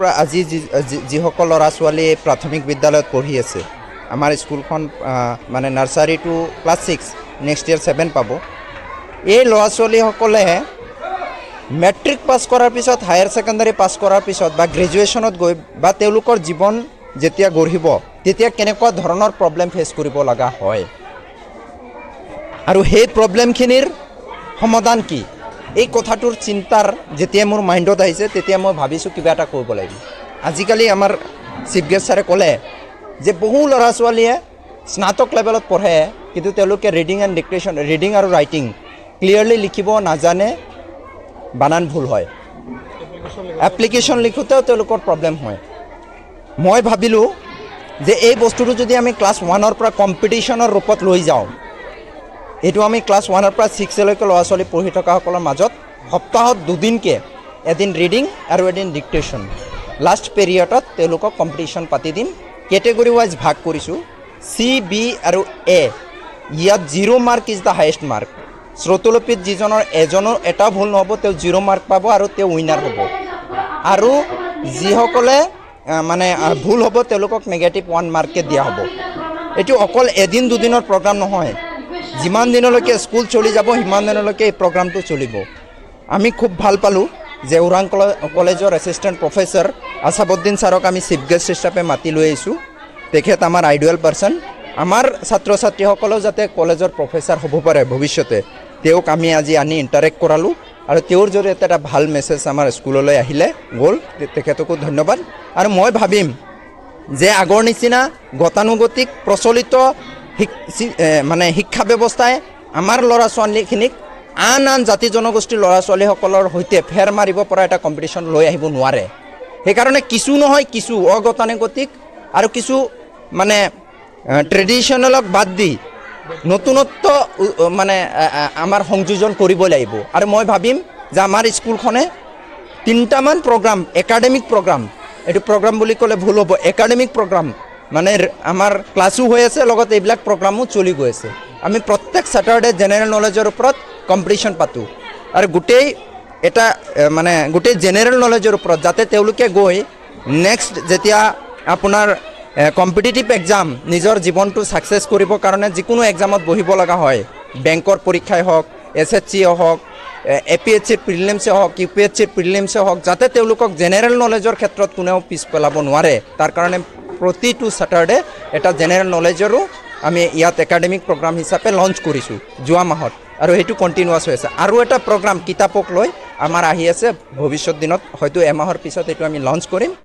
আজি যিসকল ল'ৰা ছোৱালীয়ে প্ৰাথমিক বিদ্যালয়ত পঢ়ি আছে আমাৰ স্কুলখন মানে nursery to class six next year seven পাব। এই ল'ৰা ছোৱালীসকলে মেট্ৰিক পাছ কৰাৰ পিছত হায়াৰ ছেকেণ্ডাৰী পাছ কৰাৰ পিছত বা গ্ৰেজুৱেশ্যনত গৈ বা তেওঁলোকৰ জীৱন যেতিয়া গঢ়িব তেতিয়া কেনেকুৱা ধৰণৰ প্ৰব্লেম ফেচ কৰিব লগা হয়? আৰু সেই প্ৰব্লেমখিনিৰ সমাধান কি? এই কথাটোৰ চিন্তাৰ যেতিয়া মোৰ মাইণ্ডত আহিছে, তেতিয়া মই ভাবিছোঁ কিবা এটা কৰিব লাগিব। আজিকালি আমাৰ চিফ গেষ্ট ছাৰে ক'লে যে বহু ল'ৰা ছোৱালীয়ে স্নাতক লেভেলত পঢ়ে, কিন্তু তেওঁলোকে ৰিডিং এণ্ড ডিক্টেশ্যন ৰিডিং আৰু ৰাইটিং ক্লিয়াৰলি লিখিব নাজানে, বানান ভুল হয়। এপ্লিকেশ্যন লিখোঁতেও তেওঁলোকৰ প্ৰব্লেম হয়। মই ভাবিলোঁ যে এই বস্তুটো যদি আমি ক্লাছ ওৱানৰ পৰা কম্পিটিশ্যনৰ ৰূপত লৈ যাওঁ এইটো আমি ক্লাছ ওৱানৰ পৰা ছিক্সলৈকে ল'ৰা ছোৱালী পঢ়ি থকাসকলৰ মাজত সপ্তাহত দুদিনকৈ এদিন ৰিডিং আৰু এদিন ডিক্টেশ্যন। লাষ্ট পিৰিয়ডত তেওঁলোকক কম্পিটিশ্যন পাতি দিম। কেটেগৰী ৱাইজ ভাগ কৰিছোঁ। চি বি আৰু এ ইয়াত zero' mark is the highest mark শ্ৰোতলিপিত যিজনৰ এজনৰ এটা ভুল নহ'ব, তেওঁ জিৰ' মাৰ্ক পাব আৰু তেওঁ উইনাৰ হ'ব। আৰু যিসকলে মানে ভুল হ'ব, তেওঁলোকক নেগেটিভ ওৱান মাৰ্কে দিয়া হ'ব। এইটো অকল এদিন দুদিনৰ প্ৰগ্ৰাম নহয়। যিমান দিনলৈকে স্কুল চলি যাব সিমান দিনলৈকে এই প্ৰগ্ৰামটো চলিব। আমি খুব ভালো পালোঁ যে ওৰাং কলে- কলেজৰ এছিষ্টেণ্ট প্ৰফেচৰ আছাবুদ্দিন ছাৰক আমি চিফ গেষ্ট হিচাপে মাতি লৈ আহিছোঁ। তেখেত আমাৰ আইডিয়েল পাৰ্চন আমাৰ ছাত্ৰ ছাত্ৰীসকলেও যাতে কলেজৰ প্ৰফেচাৰ হ'ব পাৰে ভৱিষ্যতে। তেওঁক আমি আজি আনি ইণ্টাৰেক্ট কৰালোঁ আৰু তেওঁৰ জৰিয়তে এটা ভালো মেছেজ আমাৰ স্কুললৈ আহিলে, গ'ল। তেখেতকো ধন্যবাদ। আৰু মই ভাবিম যে আগৰ নিচিনা গতানুগতিক, প্ৰচলিত মানে শিক্ষা ব্যৱস্থাই আমাৰ ল'ৰা ছোৱালীখিনিক আন আন জাতি জনগোষ্ঠীৰ ল'ৰা ছোৱালীসকলৰ সৈতে ফেৰ মাৰিব পৰা এটা কম্পিটিশ্যন লৈ আহিব নোৱাৰে। সেইকাৰণে কিছু নহয়, কিছু অগতানুগতিক আৰু কিছু মানে ট্ৰেডিশ্যনেলক বাদ দি নতুনত্ব মানে আমাৰ সংযোজন কৰিব লাগিব আৰু মই ভাবিম যে আমাৰ স্কুলখনে তিনিটামান প্ৰগ্ৰাম একাডেমিক প্ৰগ্ৰাম এইটো প্ৰগ্ৰাম বুলি ক'লে ভুল হ'ব একাডেমিক প্ৰগ্ৰাম মানে আমাৰ ক্লাছো হৈ আছে, লগতে এইবিলাক প্ৰগ্ৰামো চলি গৈ আছে। আমি প্ৰত্যেক ছেটাৰডে জেনেৰেল নলেজৰ ওপৰত কম্পিটিশ্যন পাতোঁ। আৰু গোটেই এটা মানে গোটেই জেনেৰেল নলেজৰ ওপৰত, যাতে তেওঁলোকে গৈ নেক্সট যেতিয়া আপোনাৰ কম্পিটিটিভ এক্সাম নিজৰ জীৱনটো ছাকচেছ কৰিবৰ কাৰণে যিকোনো এক্সামত বহিব লগা হয় বেংকৰ পৰীক্ষাই হওক এছ এছ চিয়ে হওক, এ পি এইচ চিৰ প্ৰিলিমছে হওক ইউ পি এইচ চিৰ প্ৰিলিমছে হওক, যাতে তেওঁলোকক জেনেৰেল নলেজৰ ক্ষেত্ৰত কোনেও পিছ পেলাব নোৱাৰে। তাৰ কাৰণে প্ৰতিটো ছেটাৰডে এটা জেনেৰেল নলেজৰো আমি ইয়াত একাডেমিক প্ৰগ্ৰাম হিচাপে লঞ্চ কৰিছোঁ, যোৱা মাহত। আৰু সেইটো কণ্টিনিউৱাছ হৈ আছে। আৰু এটা প্ৰগ্ৰাম কিতাপক লৈ আমাৰ আহি আছে, ভৱিষ্যত দিনত, হয়তো এমাহৰ পিছত এইটো আমি লঞ্চ কৰিম।